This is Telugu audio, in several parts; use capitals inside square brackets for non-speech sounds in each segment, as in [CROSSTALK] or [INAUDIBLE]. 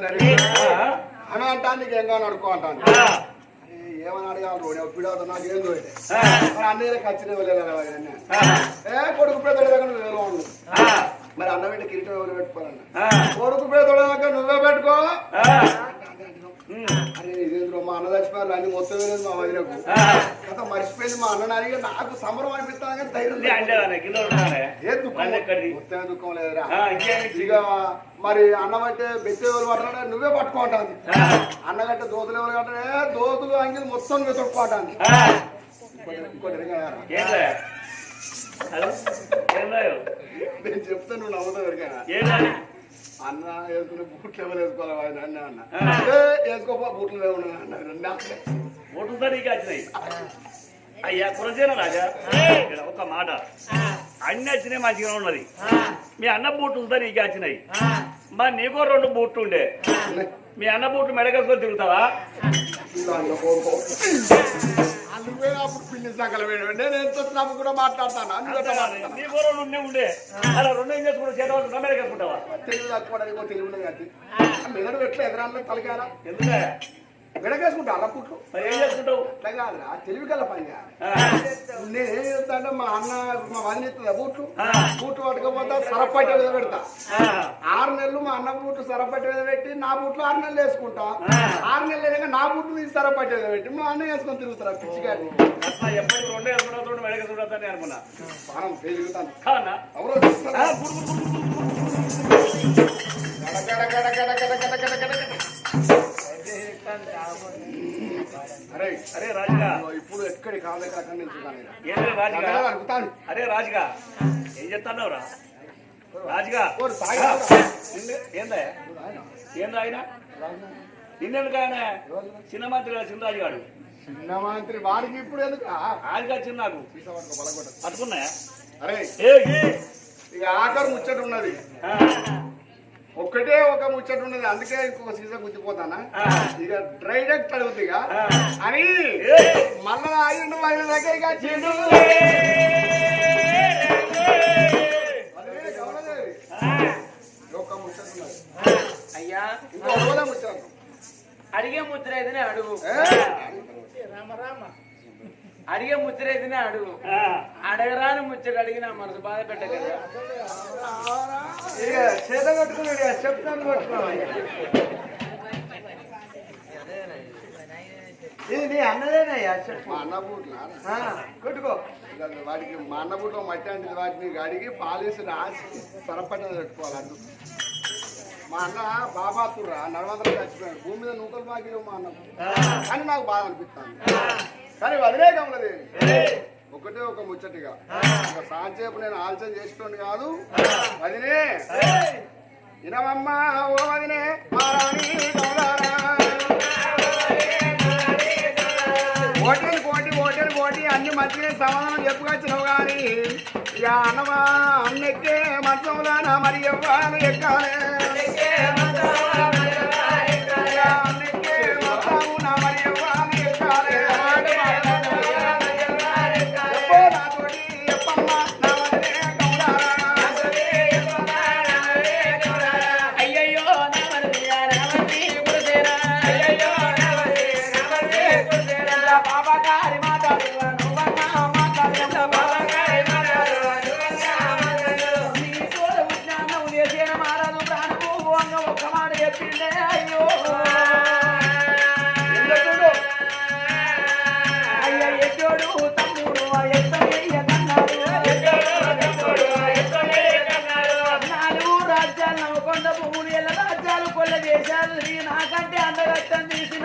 అంటాను అంటానికి అంటాను నీకు ఏం కానీ అనుకో అంటాను నాకు ఏం అన్నీ ఖచ్చితంగా వెళ్ళాలి ఏ కొడుకు పెద్ద వేరే ఉండు. మరి అన్న పెట్టి కిరీటం ఎవరు పెట్టుకోవాలన్న? కొడుకు పెద్దోడాక నువ్వే పెట్టుకో. అరే ఇదేంద్రో మా అన్న చచ్చిపోయారు అన్ని మొత్తం వెళ్ళేది మా వదిలేకు కదా మర్చిపోయింది మా అన్న అడిగి నాకు సంబరం అనిపిస్తాను కానీ ధైర్యం ఏ దుఃఖం? మొత్తం దుఃఖం లేదురా. మరి అన్నం అంటే బెత్తి ఎవరు పట్టాడే నువ్వే పట్టుకుంటాను అన్నగంటే దోతులు ఎవరు కట్టే దోతులు అంగి మొత్తం నువ్వే తొట్టుకుంటాను నేను చెప్తాను నువ్వు నవ్వుతావు ఎవరికైనా. అన్న వేసుకునే బూట్లు ఎవరు వేసుకోవాలి ఆయన అన్న అన్న. వేసుకోపో బూట్లు లేవు అన్న. ఓటుతో నీకు వచ్చినాయి. అయ్యా కులసేన రాజా? ఇక్కడ ఒక మాట. అన్ని వచ్చినాయి మంచిగా ఉన్నది. మీ అన్న బూట్లతో నీకు వచ్చినాయి. మరి నీకో రెండు బూట్లు ఉండే. మీ అన్న బూట్లు మెడకేసుకొని తిరుగుతావా? నువ్వే నేను ఎంత వచ్చినప్పుడు కూడా మాట్లాడతాను? నీ పూర్వం నుండి ఉండే. అలా రెండు ఏం చేసుకుంటా చేత నమ్మేది కట్టుకుంటావా తెలివి మెదడు ఎట్లా ఎదురాలో తలకారా ఎందుకంటే విడకేసుకుంటా అలా పుట్లు మరి ఏం చేసుకుంటావు అట్లా కాదురా తెలివి కల పని కాదు. నేనేం చేస్తాంటే మా అన్న మా వదిన ఎత్తుందా బూట్లు. బూట్లు పట్టుకపోతా సరపట్టి మీద పెడతా. ఆరు నెలలు మా అన్న బూట్లు సరపట్టి మీద పెట్టి నా బూట్లు ఆరు నెలలు వేసుకుంటా. ఆరు నెలలు అయినాక నా బూట్లు తీసి సరపట్టి మీద పెట్టి మా అన్న వేసుకొని తిరుగుతారా పిచ్చిగాడి. ఎప్పటికి రెండే మెడకేసుకుంటావు అని అనుకున్నా. ఎవరో? గుడు, గుడు, గుడు, గుడు. గడ గడ గడ. అరే అరే రాజుగా. ఇప్పుడు ఎక్కడి కాళ్ళ ఎక్కడ నేను అరే రాజుగా ఏం చెప్తాన్నావు రా రాజుగా ఏందా? ఏం ఆయన? నిన్నెందుకు ఆయన? చిన్న మంత్రి చిన్న రాజు గారు చిన్న మంత్రి వాడికి ఇప్పుడు ఎందుకు? రాజుగా చిన్న పట్టుకున్నాయా? అరే ఇక ఆఖరు ముచ్చట ఉన్నది. ఒక్కటే ఒక ముచ్చట ఉన్నది అందుకే ఇంకొక సీజన్ గుర్తిపోతానా. ఇక డైరెక్ట్ అడుగుతుంది ఇక. అని. మళ్ళా ఆయన ఆయన దగ్గరికి వచ్చిండు అయ్యా. ఇంకో ముచ్చట అడిగే ముద్ర ఏదైనా అడుగు. ఏ? అడిగే ఏదైనా అడుగు. అడగరాని ముచ్చట అడిగిన మనసు బాధ పెట్టగలరా ఇక చేత కట్టుకున్నాడు చెప్తాను ఇది నీ అన్నదేనయ్యా చెప్పు మా అన్న బూట్లా? కొట్టుకో. వాడికి మా అన్న బూట్లో మట్టి అంటే వాటిని అడిగి పాలిసి రాసి సరపట్ట పెట్టుకోవాలి మా అన్న బాబాతుర్రా నడవందరం చచ్చిపోయాడు. భూమి మీద నూకలు బాకీలు మా అన్న అని నాకు బాధ అనిపిస్తాను కానీ వదిలే కమలది ఒకటే ఒక ముచ్చటిగా. ఒక సాంచేపు నేను ఆలోచన చేసేటోని కాదు. వదినే. వినవమ్మా ఓ వదినే మా రాణి కమలారా. ఓటేలు కోటి ఓటేలు కోటి అన్ని మంచిగా సమాధానం చెప్పుకొచ్చినావు కానీ ఇక అన్నమా అన్నెక్కే మంచంలోనా మరి ఎవ్వాలి ఎక్కాలే. చేశారు నాకంటే అందగట్టం తీసిన.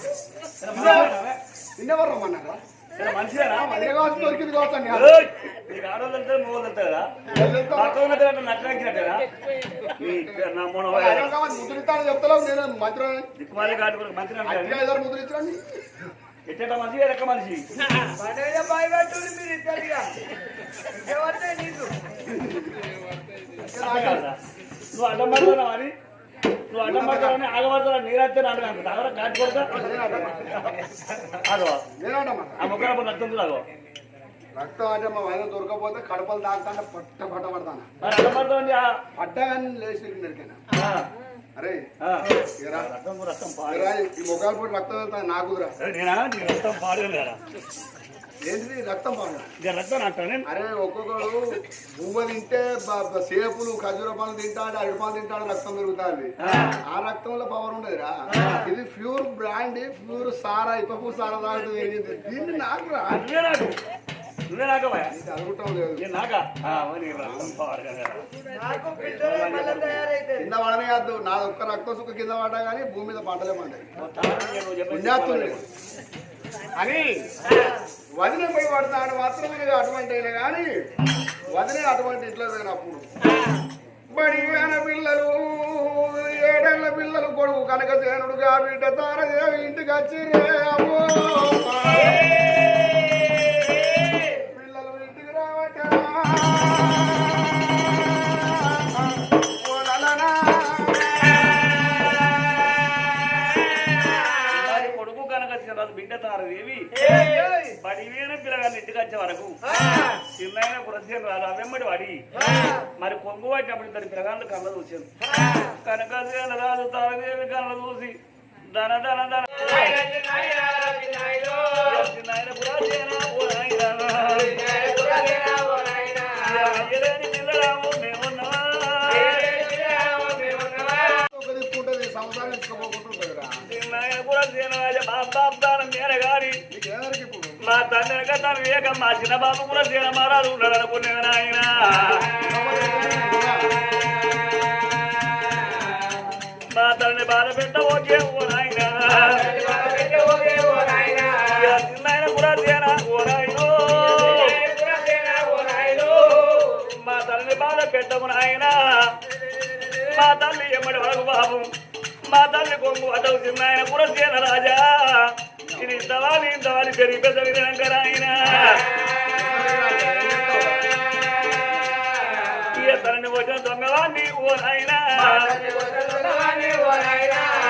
పెళ్ళాం. ఇదిగోరా, ఇదిగోరా. ఇదిగోరా. అదే నీ బాధ్యత ఈ మధ్యలో ఇదిరా. ఈ మధ్యలో ఇదిరా. ఇదిగోరా. ఇదిగోరా. ఇంత మాత్రానికి ఇల్లు అంతా పోడుతుంది ఇదిగోరా, ఇదిగోరా. ఇదిగోరా. ఈ మధ్యలో ఇదిరా. ఇక్కడ నా పూట వాడేదిరా. ఇంత మంది ఎక్కమని. ఇక్కడ మంచిగా ఇన్నెవరు రమ్మన్నారా దొరికింది! నీకు ఆడవాళ్ళు మగవాళ్ళు వెళ్తారా ముద్రిస్తాను చెప్తలేవు నేను మంత్రం ఇచ్చాను ఎట్ట మనిషి ఎక్క మనిషి? నువ్వు అడ్డం పడుతున్నావు అని నువ్వు అడ్డం పడతావని ఆగబడతావు నీరైతే నాడు నాకు దగ్గర కాటు కొడతా? అదో నేనంటమ్మా ఆ ముగ్గురు రక్తం అంటే మా వైద్యం దొరకపోతే కడపలు తాగుతాంటే పట్ట పట్ట పడతాను? అడ్డం పడతావు ఆ పడ్డగాని లేచి నరికాను ఆ, అరే రక్తం రక్తం ఈ మొగాలు పోటీ రక్తం వెళ్తాను నాకుదురా నేనా? నీ రక్తం ఏంటిది? రక్తం పాడు ఇక రక్తం అంటాను నేను అరే ఒక్కొక్కడు పువ్వు తింటే బ- బ- సేపులు ఖజూర పాలు తింటాడు అరటి పాలు తింటాడు రక్తం పెరుగుతుంది. ఆ. రక్తంలో పవర్ ఉండదురా. ఇది ప్యూర్ బ్రాండ్ ప్యూర్ సారా ఇప్పపు సారా తాగుతుంది? దీన్ని నాకు రా నువ్వే నాకు నువ్వే నాకవా? ఇది అనుకుంటాం లేదు. నేను నాకా? ఆ, మరి రక్తం పాడు కదా పడనే కాదు నా ఒక్క రక్తం సుక్క కింద పడ్డా కానీ భూమి మీద పంటలే పండాయి. అని వదిన పోయి పడతాడు మాత్రమే అటువంటి అయినా కానీ వదిలే అటువంటి ఇంట్లో అప్పుడు బడి అన పిల్లలు ఏడేళ్ళ పిల్లలు కొడుకు గారు బిడ్డ తారదేవి ఇంటికి వచ్చి అమ్మో. ఆయన కురసేన రాదు అవెమ్మడి వాడి. మరి కొంగు పట్టినప్పుడు ఇద్దరు పిల్లగాళ్ళు కళ్ళ చూసాను కనకసేన రాదు తారదేవి కళ్ళ చూసి ధన ధన ధన. మేర గారి నీకు ఎవరికి ఇప్పుడు మా తండ్రి వెనక తన వివేకం మా చిన్న బాబు కూడా సేన మారాలు ఉన్నాడు అనుకునేది నాయన. మా తండ్రి బాధ పెట్ట ఓకే ఓ నాయన చిన్న కూడా సేన ఓ నాయనో. మా తల్లి బాధ పెట్టము నాయన. మా తల్లి ఎమ్మడి వరకు బాబు మా తల్లి కొంగు అటవు చిన్నాయన కూడా సేన రాజా. ఇది ఇంతవాలి వాళ్ళు జరిగి పెద్ద విధంగా ఆయన. తనని వచ్చిన దొంగవాణ్ణి ఓ నాయన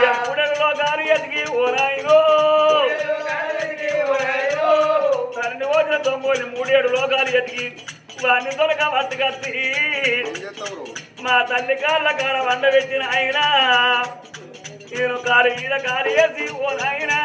ఎప్పుడెలో గాలి ఎదిగి ఓ తనని వచ్చిన దొంగని మూడేడు లోకాలు ఎదిగి వాడిని దొరక పట్టుకత్తి మా తల్లి కాళ్ళ కాడ వండ పెట్టిన ఆయన. నేను కాలు మీద కాలు వేసి ఓ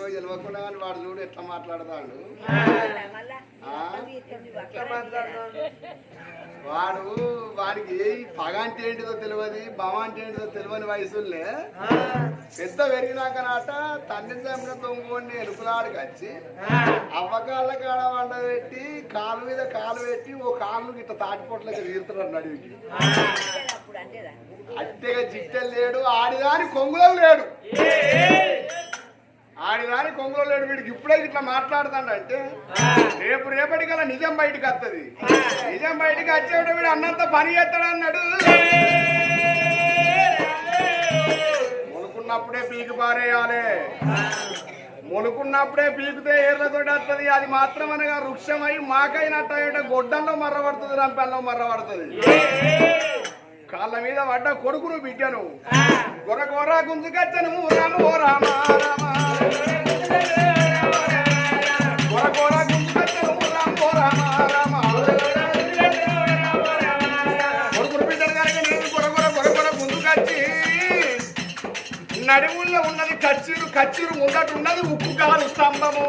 కుడి చేయడో గెలవకుండా కానీ వాడు చూడు ఎట్లా మాట్లాడతాడు? వాడు వాడికి పగ అంటే ఏంటిదో తెలియదు బమ అంటే ఏంటిదో తెలియని వయసులే. పెద్ద పెరిగినాక నాట తండ్రి చంపిన తొంగుని ఎలుపులాడికి వచ్చి అవ్వకాళ్ళ కాడ వండ పెట్టి కాలు మీద కాలు పెట్టి ఓ కాలు ఇట్లా తాటిపోట్లకి తీరుతున్నాడు నడివికి. అట్టెగా జిట్టెలు లేడు ఆడిదాని కొంగులో లేడు. ఆడిదాని కొంగులో లేడు వీడికి ఇప్పుడే ఇట్లా మాట్లాడుతాడంటే రేపు రేపటికల్లా నిజం బయటికి వస్తుంది నిజం బయటికి వచ్చేవాడు వీడు అన్నంత పని చేస్తాడు అన్నాడు. మొలుకున్నప్పుడే పీకి పారేయాలి. మొలుకున్నప్పుడే పీకితే ఏర్లతో వస్తుంది అది మాత్రం అనగా వృక్షమై మాకైనట్టు గొడ్డంలో మర్రబడుతుంది రంపెల్లో మర్రబడుతుంది కాళ్ళ మీద పడ్డ కొడుకును బిడ్డను. గొర గొర గుంజుకచ్చను రామ రామ రామ. గొర ఉన్నది కచ్చీరు కచ్చిరు ముందట ఉన్నది ఉక్కు కాలు స్తంభము.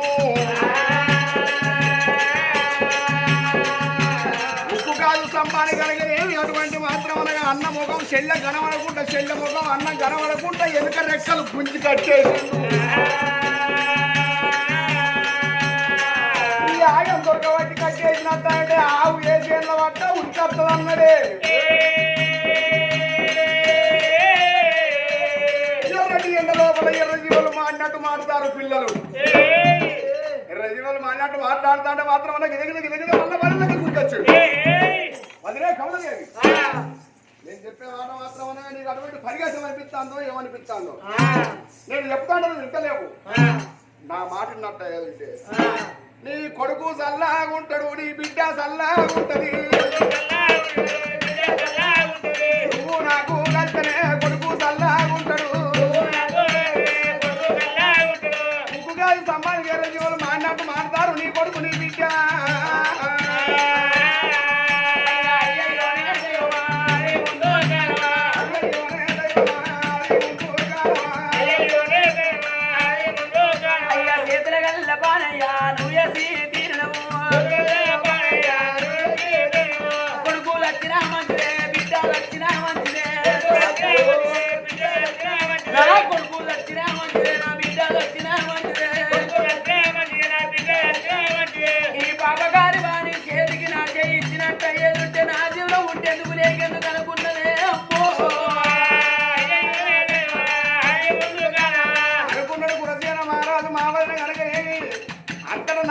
ఉక్కు అటువంటి మాత్రం అనగా అన్న ముఖం చెల్లె కనబడకుండా చెల్లె ముఖం అన్నం కనబడకుండా ఎలుక రెక్కలు గుంజి కట్టేసి. ఈ ఆయం దొరకబట్టి కట్టేసినట్టు అంటే ఆవు ఏ చేనుల పట్ట ఉరికొస్తుంది అన్నడే ఎర్రటి ఎండ లోపల ఎర్ర జీవులు మాడినట్టు మాడతారు పిల్లలు. ఎర్ర జీవులు మాడినట్టు మాట్లాడుతుంటే మాత్రం మనకి ఎదిగిన ఎదిగిన వల్ల వాళ్ళకి గుర్తొచ్చు వదిలే కవలలేదు నేను చెప్పే మాట మాత్రం అనగా నీకు అటువంటి పరిగెత్తం అనిపిస్తాందో ఏమనిపిస్తాందో? నేను చెప్తాను నువ్వు వింటలేవు. నా మాట విన్నట్టే నీ కొడుకు సల్లాగుంటాడు నీ బిడ్డ సల్లాగుంటది. నువ్వు నాకు కలితనే కొడుకు సల్లాగుంటాడు. ముగ్గుగా సంబంధి గారి జీవులు మాడినట్టు మాడతారు నీ కొడుకు నీ బిడ్డ.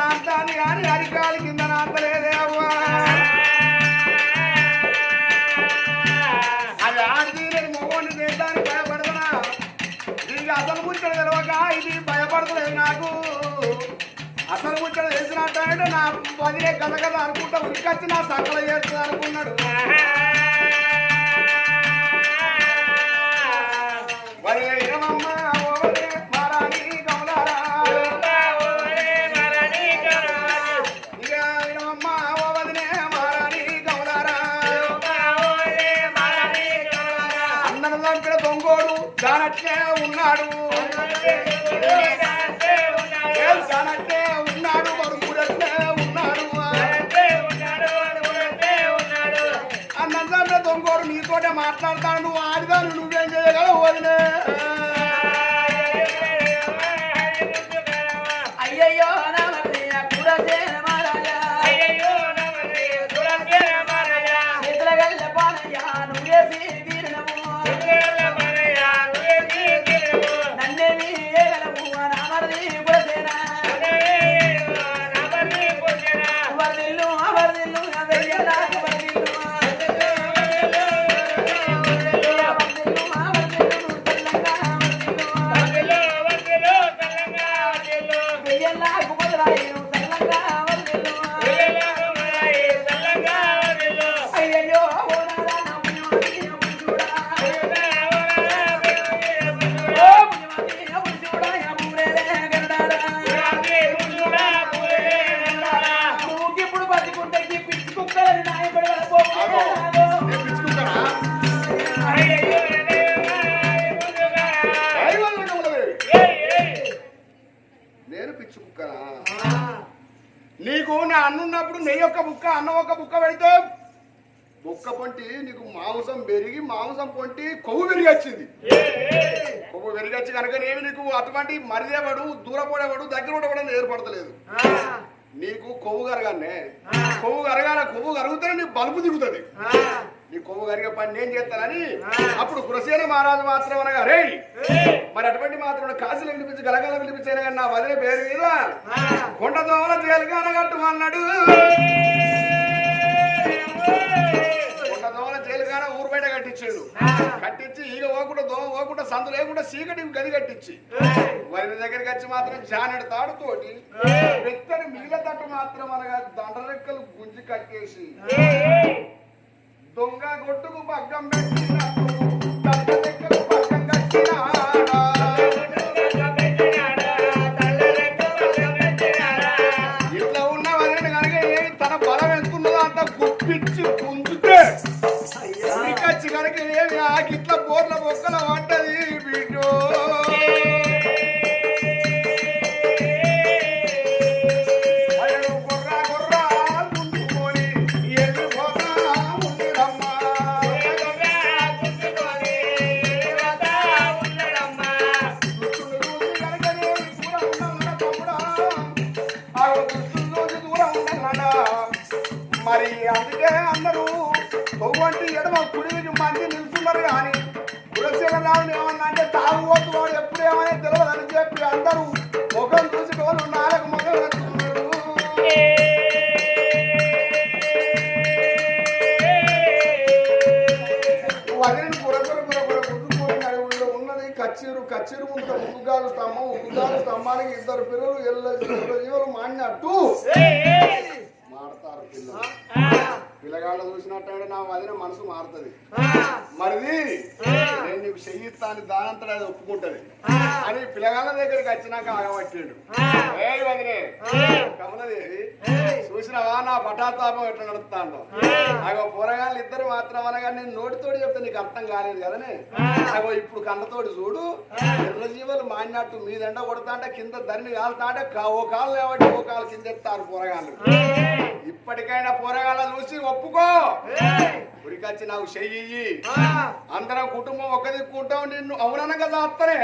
ఆడి కాలి కింద నాతలేదే అవ్వా. అది ఆడిది నేను మొగోని దేశానికి భయపడుతున్నా దీనికి అసలు ముచ్చట తెలవక ఇది భయపడతలేదు నాకు. అసలు ముచ్చట తెలిసినట్టు నా పదిలే కథ కథ అనుకుంటా ఉరికొచ్చి నా సకల చేస్తుంది అనుకున్నాడు. [LAUGHS] వదిలే আপনার 来，不过来。మాంసం పొంటి కొవ్వు పెరిగొచ్చింది కొవ్వు పెరిగొచ్చి కనుక నేను నీకు అటువంటి మరిదేవాడు దూరపడేవాడు దగ్గర ఉండవడం ఏర్పడతలేదు. నీకు కొవ్వు కరగానే కొవ్వు కరగాల కొవ్వు కరుగుతూనే నీ బలుపు దిగుతుంది. నీ కొవ్వు కరిగే పని నేను చేస్తానని అప్పుడు కురసేన మహారాజు మాత్రం అనగా రే మరి అటువంటి మాత్రం కాశీలో వినిపించి గలగల వినిపించాను కానీ నా వదిలే పేరు మీద కొండ దోమల తేలిగా అనగట్టు అన్నాడు. కట్టించాడు. కట్టించి ఈగ పోకుండా దోమ పోకుండా సందు లేకుండా చీకటి గది కట్టించి. వరి దగ్గరికి వచ్చి మాత్రం జానెడు తాడుతోటి వ్యక్తిని మిగిలిన తట్టు మాత్రం అనగా దండరెక్కలు గుంజి కట్టేసి దొంగ కొట్టుకు పగ్గం పెట్టినట్టు దండరెక్కలు పగ్గం కట్టినాడా చెప్పి అందరూ ముఖం చూసి వాళ్ళు నాలుగు ఎత్తుకున్నారు వదిలిన కచ్చీరు కచ్చీరు ముందు ఉగ్గుగాలు స్తంభం ఉగ్గుగాలు స్తంభానికి ఇద్దరు పిల్లలు ఎల్ల జీవులు మాడినట్టు. మాడతారు పిల్లలు. పిల్లగాళ్ళు చూసినట్టు నా వదిన మనసు మారుతుంది. చెయ్యిస్తాను దానంతట అది ఒప్పుకుంటది. అని పిల్లగాళ్ళ దగ్గరికి వచ్చినాక ఆగబట్టిండు. ఏ వదిలే కమలదేవి చూసినావా నా పటాతాపం ఎట్లా నడుస్తాను అగో పోరగాళ్ళు ఇద్దరు మాత్రం అనగా నేను నోటితోటి చెప్తే నీకు అర్థం కాలేదు కదనే? అగో ఇప్పుడు కళ్ళతోటి చూడు ఎర్ర జీవులు మాడినట్టు మీదెండ కొడతా అంటే కింద ధరిని కాలుతా అంటే కా- ఓ కాలు లేవట్టి ఓ కాలు కింద ఎత్తారు పోరగాళ్ళు. ఇప్పటికైనా పోరగాళ్ళ చూసి ఒప్పుకో. గుడికొచ్చి నాకు చెయ్యి అందరం కుటుంబం ఒక్క దిక్కుంటాం నిన్ను అవునన్న కదా అత్తనే.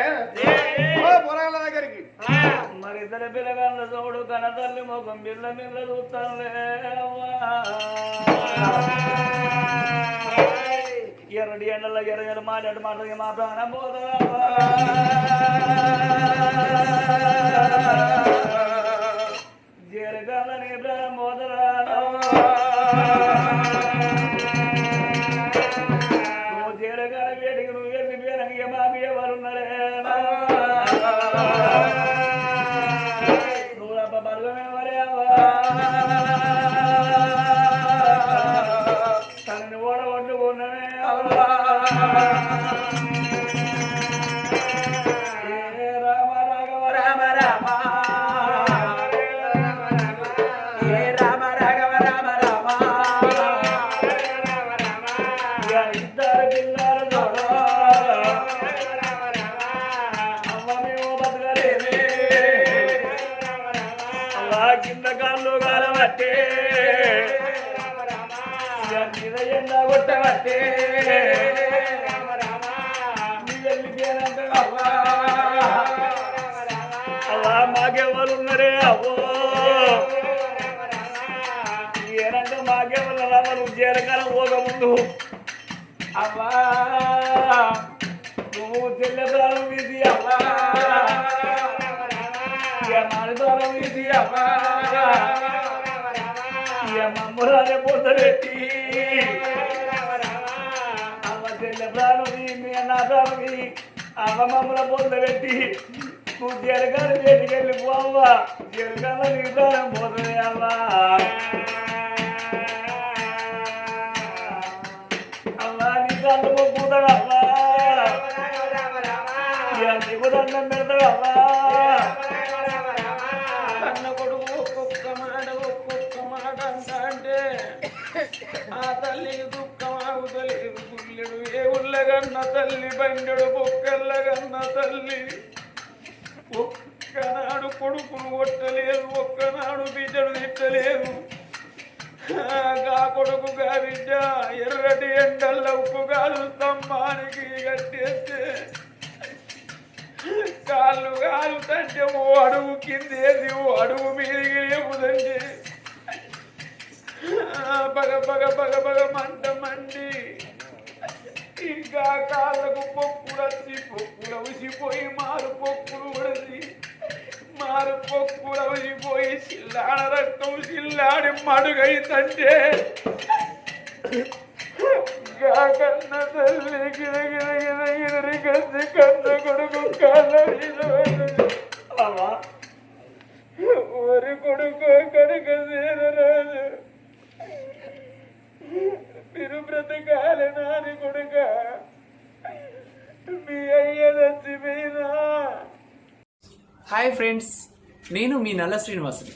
పొరగల దగ్గరికి. మరి ఇద్దరు పిల్లగాళ్ళ చూడు కనతల్లి ముఖం బిల్ల బిల్ల చూస్తానులే. ఎరడి ఎండల ఎరగలు మాట్లాడు మాట్లాడి మా ప్రాణం పోతరా జరగాలని ప్రాణం పోతరా నువ్వు అమ్మా నువ్వు చెల్లెదరం ఇది అమ్మా. మనదరం ఇది అమ్మా. మమ్మల్ని పొందబెట్టి అమ్మ చెల్లెదరం మీ అన్నదరం అమ్మ మమ్మల్ని పొందబెట్టి నువ్వు జరగాలి వెళ్ళిపోవా జరగాలని పోతుంది అమ్మా. கண்டெடுக்கும் దానరత్నం చిల్లాడి మడుగై తంటే కన్న తల్లి గిరగిరగిరగిరి కసి కన్న కొడుకు కళ్ళ ఒరి కొడుకు కనుక రాజు మీరు బ్రతకాలి నాని కొడుక. మీ అయ్యదచ్చిపోయినా హాయ్ ఫ్రెండ్స్ నేను మీ నల్ల శ్రీనివాసుని.